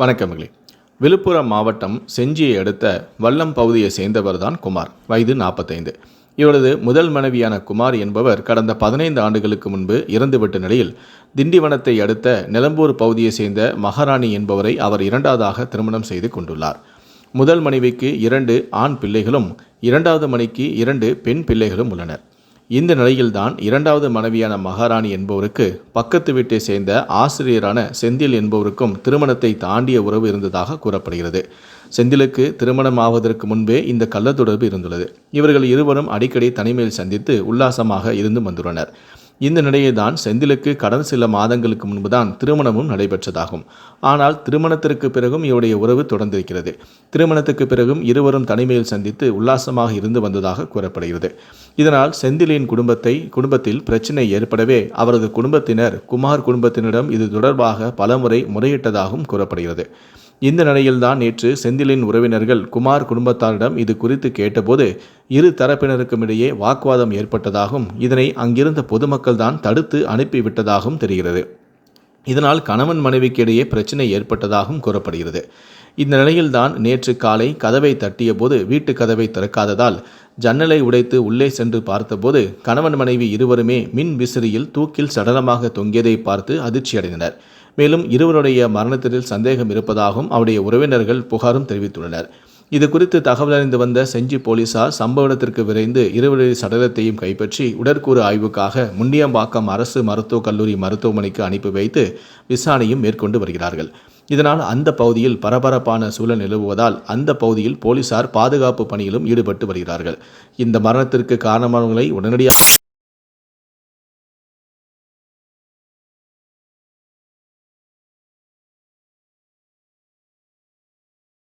வணக்கமிகளே விழுப்புரம் மாவட்டம் செஞ்சியை அடுத்த வல்லம் பகுதியை சேர்ந்தவர் தான் குமார். வயது நாற்பத்தைந்து இவரது முதல் மனைவியான குமார் என்பவர் கடந்த பதினைந்து ஆண்டுகளுக்கு முன்பு இறந்துவிட்ட நிலையில் திண்டிவனத்தை அடுத்த நிலம்பூர் பகுதியை சேர்ந்த மகாராணி என்பவரை அவர் இரண்டாவதாக திருமணம் செய்து கொண்டுள்ளார். முதல் மனைவிக்கு இரண்டு ஆண் பிள்ளைகளும் இரண்டாவது மனைவிக்கு இரண்டு பெண் பிள்ளைகளும் உள்ளனர். இந்த நிலையில்தான் இரண்டாவது மனைவியான மகாராணி என்பவருக்கு பக்கத்து வீட்டை சேர்ந்த ஆசிரியரான செந்தில் என்பவருக்கும் திருமணத்தை தாண்டிய உறவு இருந்ததாக கூறப்படுகிறது. செந்திலுக்கு திருமணம் ஆவதற்கு முன்பே இந்த கள்ளத்தொடர்பு இருந்துள்ளது. இவர்கள் இருவரும் அடிக்கடி தனிமையில் சந்தித்து உல்லாசமாக இருந்து வந்துள்ளனர். இந்த நிலையில்தான் செந்திலுக்கு கடந்த சில மாதங்களுக்கு முன்புதான் திருமணமும் நடைபெற்றதாகும். ஆனால் திருமணத்திற்கு பிறகும் இவருடைய உறவு தொடர்ந்திருக்கிறது. திருமணத்துக்கு பிறகும் இருவரும் தனிமையில் சந்தித்து உல்லாசமாக இருந்து வந்ததாக கூறப்படுகிறது. இதனால் செந்திலின் குடும்பத்தை குடும்பத்தில் பிரச்சனை ஏற்படவே அவரது குடும்பத்தினர் குமார் குடும்பத்தினரிடம் இது தொடர்பாக பலமுறை முறையிட்டதாகவும் கூறப்படுகிறது. இந்த நிலையில்தான் நேற்று செந்திலின் உறவினர்கள் குமார் குடும்பத்தாரிடம் இது குறித்து கேட்டபோது இரு தரப்பினருக்கும் இடையே வாக்குவாதம் ஏற்பட்டதாகவும் இதனை அங்கிருந்த பொதுமக்கள் தான் தடுத்து அனுப்பிவிட்டதாகவும் தெரிகிறது. இதனால் கணவன் மனைவிக்கு இடையே பிரச்சனை ஏற்பட்டதாகவும் கூறப்படுகிறது. இந்த நிலையில்தான் நேற்று காலை கதவை தட்டியபோது வீட்டு கதவை திறக்காததால் ஜன்னலை உடைத்து உள்ளே சென்று பார்த்தபோது கணவன் மனைவி இருவருமே மின் விசிறியில் தூக்கில் சடலமாக தொங்கியதை பார்த்து அதிர்ச்சியடைந்தனர். மேலும் இருவருடைய மரணத்தில் சந்தேகம் இருப்பதாகவும் அவருடைய உறவினர்கள் புகாரும் தெரிவித்துள்ளனர். இது குறித்து தகவல் அறிந்து வந்த செஞ்சி போலீசார் சம்பவ இடத்திற்கு விரைந்து இருவருடைய சடலத்தையும் கைப்பற்றி உடற்கூறு ஆய்வுக்காக முண்டியம்பாக்கம் அரசு மருத்துவக் கல்லூரி மருத்துவமனைக்கு அனுப்பி வைத்து விசாரணையும் மேற்கொண்டு வருகிறார்கள். இதனால் அந்த பகுதியில் பரபரப்பான சூழல் நிலவுவதால் அந்த பகுதியில் போலீசார் பாதுகாப்பு பணியிலும் ஈடுபட்டு வருகிறார்கள். இந்த மரணத்திற்கு காரணமானவர்களை உடனடியாக